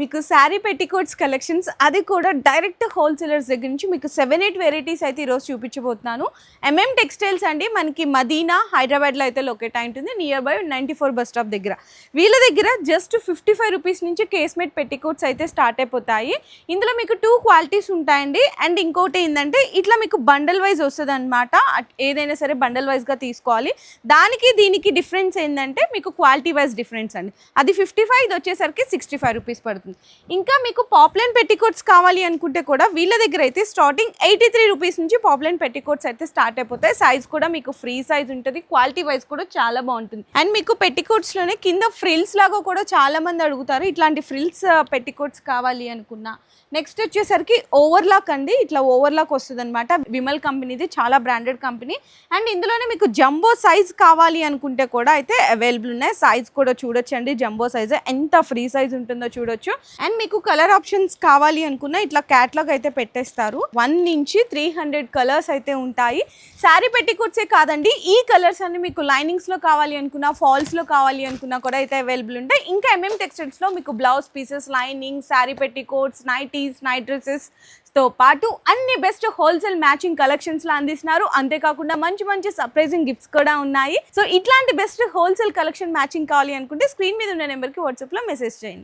మీకు sari petticoats collections అది కూడా డైరెక్ట్ హోల్సేలర్స్ దగ్గర నుంచి మీకు సెవెన్ ఎయిట్ వెరైటీస్ అయితే ఈరోజు చూపించబోతున్నాను. ఎంఎం టెక్స్టైల్స్ అండి మనకి మదీనా హైదరాబాద్లో అయితే లొకేట్ అయి ఉంటుంది nearby ninety four bus stop దగ్గర. వీళ్ళ దగ్గర జస్ట్ ఫిఫ్టీ ఫైవ్ రూపీస్ నుంచి కేస్మేట్ పెట్టికోట్స్ అయితే స్టార్ట్ అయిపోతాయి. ఇందులో మీకు టూ క్వాలిటీస్ ఉంటాయండి. అండ్ ఇంకోటి ఏంటంటే ఇట్లా మీకు బండల్ వైజ్ వస్తుంది అనమాట ఏదైనా సరే బండల్ వైజ్గా తీసుకోవాలి. దానికి దీనికి డిఫరెన్స్ ఏంటంటే మీకు క్వాలిటీ వైజ్ డిఫరెన్స్ అండి. అది ఫిఫ్టీ ఫైవ్ ఇది వచ్చేసరికి సిక్స్టీ ఫైవ్ రూపీస్ పడుతుంది. ఇంకా మీకు పాప్లైన్ పెట్టికోట్స్ కావాలి అనుకుంటే కూడా వీళ్ళ దగ్గర అయితే స్టార్టింగ్ ఎయిటీ త్రీ రూపీస్ నుంచి పాప్లైన్ పెట్టికోట్స్ అయితే స్టార్ట్ అయిపోతాయి. సైజ్ కూడా మీకు ఫ్రీ సైజ్ ఉంటుంది. క్వాలిటీ వైజ్ కూడా చాలా బాగుంటుంది. అండ్ మీకు పెట్టికోట్స్లోనే కింద ఫ్రిల్స్ లాగా కూడా చాలా మంది అడుగుతారు. ఇట్లాంటి ఫ్రిల్స్ పెట్టికోట్స్ కావాలి అనుకున్నా. నెక్స్ట్ వచ్చేసరికి ఓవర్లాక్ అండి. ఇట్లా ఓవర్లాక్ వస్తుంది అనమాట విమల్ కంపెనీది చాలా బ్రాండెడ్ కంపెనీ. అండ్ ఇందులోనే మీకు జంబో సైజ్ కావాలి అనుకుంటే కూడా అయితే అవైలబుల్ ఉన్నాయి. సైజ్ కూడా చూడొచ్చండి. జంబో సైజ్ ఎంత ఫ్రీ సైజ్ ఉంటుందో చూడొచ్చు. అండ్ మీకు కలర్ ఆప్షన్స్ కావాలి అనుకున్నా ఇట్లా క్యాట్లాగ్ అయితే పెట్టేస్తారు. వన్ నుంచి త్రీ హండ్రెడ్ కలర్స్ అయితే ఉంటాయి. శారీ పెట్టికొచ్చే కాదండి ఈ కలర్స్ అన్ని మీకు లైనింగ్స్లో కావాలి అనుకున్నా ఫాల్స్లో కావాలి అనుకున్నా కూడా అయితే అవైలబుల్ ఉంటాయి. ఇంకా ఎంఎం టెక్స్టైల్స్లో మీకు blouse pieces lining sari petticoats nighties night డ్రెస్సెస్తో పాటు అన్ని బెస్ట్ హోల్సేల్ మ్యాచింగ్ కలెక్షన్స్లో అందిస్తున్నారు. అంతేకాకుండా మంచి మంచి సర్ప్రైజింగ్ గిఫ్ట్స్ కూడా ఉన్నాయి. సో ఇట్లాంటి బెస్ట్ హోల్సేల్ కలెక్షన్ మ్యాచింగ్ కావాలి అనుకుంటే స్క్రీన్ మీద ఉన్న నెంబర్కి వాట్సాప్లో మెసేజ్ చేయండి.